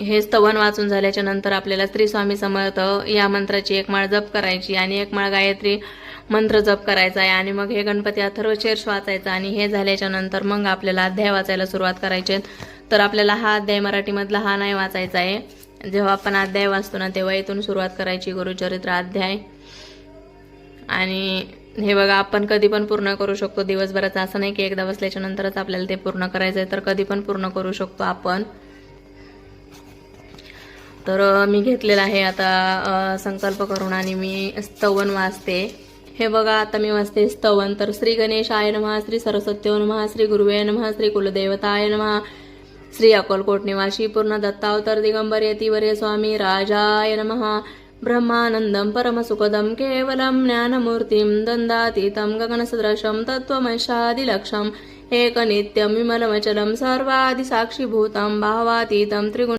हे स्तवन वाचून झाल्याच्यानंतर आपल्याला श्री स्वामी समर्थ या मंत्राची एक माळ जप करायची आणि एक माळ गायत्री मंत्र जप करायचा आहे. आणि मग हे गणपती अथर्व शीर्ष वाचायचं आणि हे झाल्याच्यानंतर मग आपल्याला अध्याय वाचायला सुरुवात करायची तर आपल्याला हा अध्याय मराठीमधला हा नाही वाचायचा आहे. जेव्हा आपण अध्याय वाचतो ना तेव्हा इथून सुरुवात करायची गुरुचरित्र अध्याय. आणि हे बघा आपण कधी पण पूर्ण करू शकतो. दिवसभराचं असं नाही की एकदा बसल्याच्या नंतरच आपल्याला ते पूर्ण करायचं आहे. तर कधी पण पूर्ण करू शकतो आपण. तर मी घेतलेला आहे आता संकल्प करून आणि मी स्तवन वाचते. हे बघा आता मी वाचते स्तवन. तर श्री गणेशाय नमः श्री सरस्वत्यो नमः श्री गुरुवे नमः श्री कुलदेवताय नमः श्री अकोलकोट निवासी पूर्ण दत्तावतर दिगंबर यतिवर्य स्वामी राजाय नमः. ब्रह्मानन्दं परमसुखदं केवलं ज्ञानमूर्तिं दन्दातीतं गगनसदृशं तत्त्वमशादिलक्षम् एकनित्यं विमलमचलं सर्वादिसाक्षिभूतं भावातीतं त्रिगुण